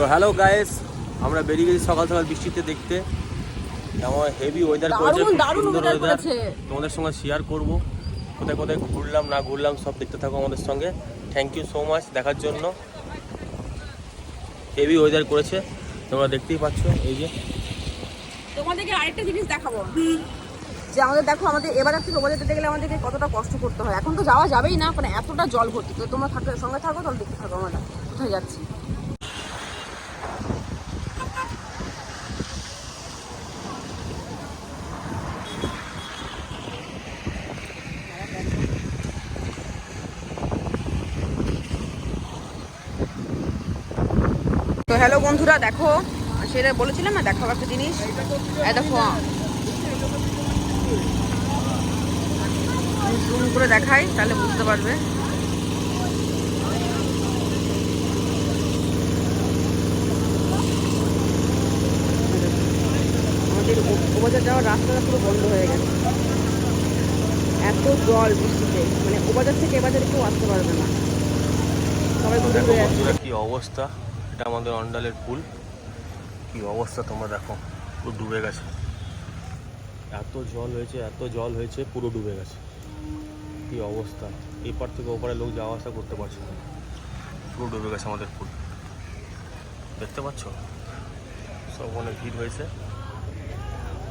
তো hello guys আমরা বেরিয়ে গেছি সকাল সকাল বৃষ্টিতে দেখতে। এমন হেভি ওয়েদার করেছে সুন্দর ওয়েদার। তোমাদের সঙ্গে শেয়ার করব। কোথায় কোথায় ঘুরলাম না ঘুরলাম সব দেখতে থাকো আমাদের সঙ্গে। থ্যাংক ইউ সো মাচ দেখার জন্য। হেভি ওয়েদার করেছে তোমরা দেখতেই পাচ্ছ এই যে। তোমাদেরকে আরেকটা জিনিস দেখাবো। যে আমাদের দেখো আমাদের এবার থেকে ওবার যেতে গেলে আমাদেরকে কতটা কষ্ট করতে হয়। এখন তো যাওয়া যাবেই না মানে এতটা জল ভর্তি। তো তোমরা থাকো সঙ্গে থাকো তাহলে দেখতে থাকো আমরা। কোথায় যাচ্ছি? তো হ্যালো বন্ধুরা দেখো। সেটা বলেছিলাম না দেখো একটা জিনিস। দেখো। জুম করে দেখাই তাহলে বুঝতে পারবে। আমাদের ওবাজার যাওয়ার রাস্তাটা পুরো বন্ধ হয়ে গেছে। এত জল বৃষ্টিতে। মানে ওবাজার থেকে এবাজারে কেউ আসতে পারবে না। সবাই কি অবস্থা। এটা আমাদের অন্ডালের পুল। কি অবস্থা তোমরা দেখো, পুরো ডুবে গেছে। এত জল হয়েছে, এত জল হয়েছে, পুরো ডুবে গেছে। কি অবস্থা। এপার থেকে ওপারে লোক যাওয়া আসা করতে পারছে না। পুরো ডুবে গেছে আমাদের পুল। দেখতে পাচ্ছ? সব অনেক ভিড় হয়েছে।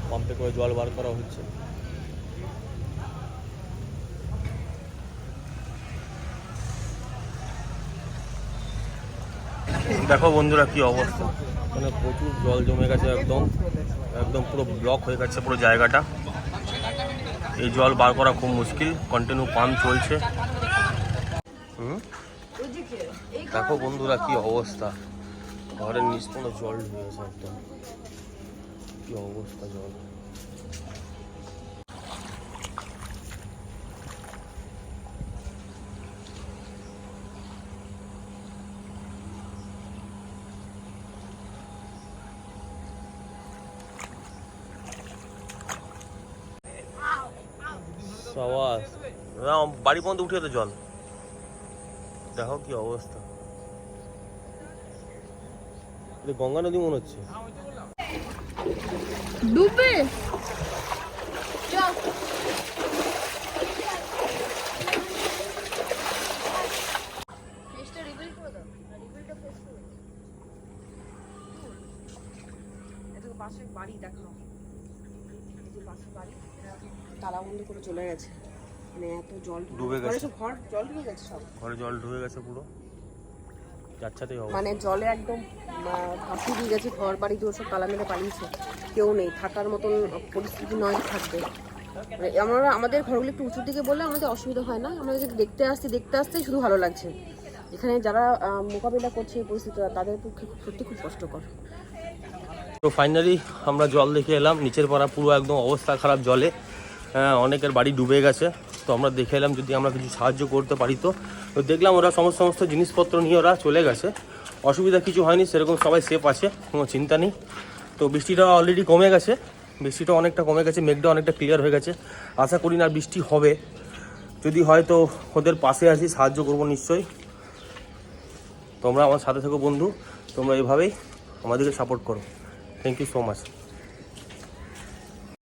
পাম্পে করে জল বার করা হচ্ছে। দেখো বন্ধুরা কি অবস্থা। মানে প্রচুর জল জমে গেছে একদম। একদম পুরো ব্লক হয়ে গেছে পুরো জায়গাটা। এই জল বার করা খুব মুশকিল কন্টিনিউ পাম্প চলছে। দেখো বন্ধুরা কি অবস্থা। ঘরের নিচ কোনো জল ঢুকে গেছে একদম। কি অবস্থা জল। সবাস বাড়ি পর্যন্ত উঠে তো জল। দেখো কি অবস্থা। গঙ্গা নদী মনে হচ্ছে। পাশে বাড়ি দেখাও। এই যে পাশে বাড়ি তালা বন্ধ করে চলে গেছে। মানে এত জল ডুবে গেছে। সব ঘর জল ঢুকে গেছে সব। ঘরে জল ঢুকে গেছে পুরো। যাচ্ছাতেই মানে জলে একদম ভাসিয়ে দিয়ে গেছে ঘর বাড়ি দূর সব তালা মেরে পালিয়েছে। কেউ নেই থাকার মতন পরিস্থিতি নয় থাকবে মানে আমরা আমাদের ঘরগুলো একটু উঁচুর দিকে বললে আমাদের অসুবিধা হয় না। আমাদের যদি দেখতে আসতে দেখতে আসতেই শুধু ভালো লাগছে। এখানে যারা মোকাবিলা করছে এই পরিস্থিতিটা তাদের পক্ষে খুব- সত্যি খুব কষ্টকর। তো ফাইনালি আমরা জল দেখে এলাম। নিচের পাড়া পুরো একদম অবস্থা খারাপ জলে। হ্যাঁ, অনেকের বাড়ি ডুবে গেছে। তো আমরা দেখে এলাম যদি আমরা কিছু সাহায্য করতে পারি তো। তো দেখলাম ওরা সমস্ত সমস্ত জিনিসপত্র নিয়ে ওরা চলে গেছে। অসুবিধা কিছু হয়নি সেরকম সবাই সেফ আছে কোনো চিন্তা নেই। তো বৃষ্টিটা অলরেডি কমে গেছে। বৃষ্টিটা অনেকটা কমে গেছে মেঘটা অনেকটা ক্লিয়ার হয়ে গেছে। আশা করি না বৃষ্টি হবে। যদি হয় তো ওদের পাশে আসি সাহায্য করব নিশ্চয়ই। তোমরা আমার সাথে থেকো বন্ধু। তোমরা এভাবেই আমাদেরকে সাপোর্ট করো। Thank you so much